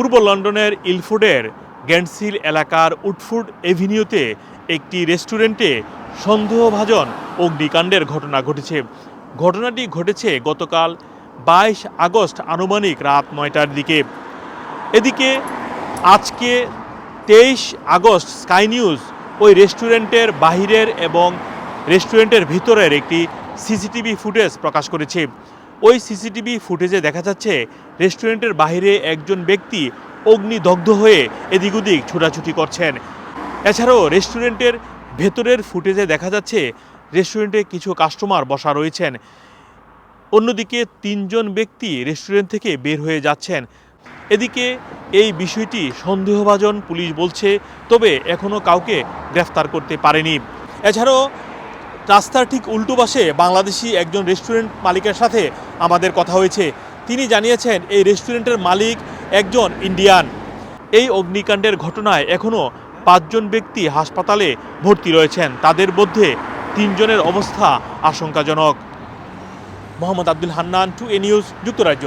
পূর্ব লন্ডনের ইলফুডের গ্যান্ডসিল এলাকার উডফুড এভিনিউতে একটি রেস্টুরেন্টে সন্দেহভাজন অগ্নিকাণ্ডের ঘটনা ঘটেছে। ঘটনাটি ঘটেছে গতকাল বাইশ আগস্ট আনুমানিক রাত নয়টার দিকে। এদিকে আজকে তেইশ আগস্ট স্কাই নিউজ ওই রেস্টুরেন্টের বাহিরের এবং রেস্টুরেন্টের ভিতরের একটি সিসিটিভি ফুটেজ প্রকাশ করেছে। ওই সিসিটিভি ফুটেজে দেখা যাচ্ছে রেস্টুরেন্টের বাইরে একজন ব্যক্তি অগ্নিদগ্ধ হয়ে এদিক ওদিক ছোটাছুটি করছেন। এছাড়াও রেস্টুরেন্টের ভেতরের ফুটেজে দেখা যাচ্ছে রেস্টুরেন্টে কিছু কাস্টমার বসা রয়েছেন। অন্যদিকে তিনজন ব্যক্তি রেস্টুরেন্ট থেকে বের হয়ে যাচ্ছেন। এদিকে এই বিষয়টি সন্দেহভাজন পুলিশ বলছে, তবে এখনও কাউকে গ্রেফতার করতে পারেনি। এছাড়াও রাস্তার ঠিক উল্টো পাশে বাংলাদেশি একজন রেস্টুরেন্ট মালিকের সাথে আমাদের কথা হয়েছে। তিনি জানিয়েছেন, এই রেস্টুরেন্টের মালিক একজন ইন্ডিয়ান। এই অগ্নিকাণ্ডের ঘটনায় এখনও পাঁচজন ব্যক্তি হাসপাতালে ভর্তি রয়েছেন। তাদের মধ্যে তিনজনের অবস্থা আশঙ্কাজনক। Mohammad Abdul Hannan, two A news, যুক্তরাজ্য।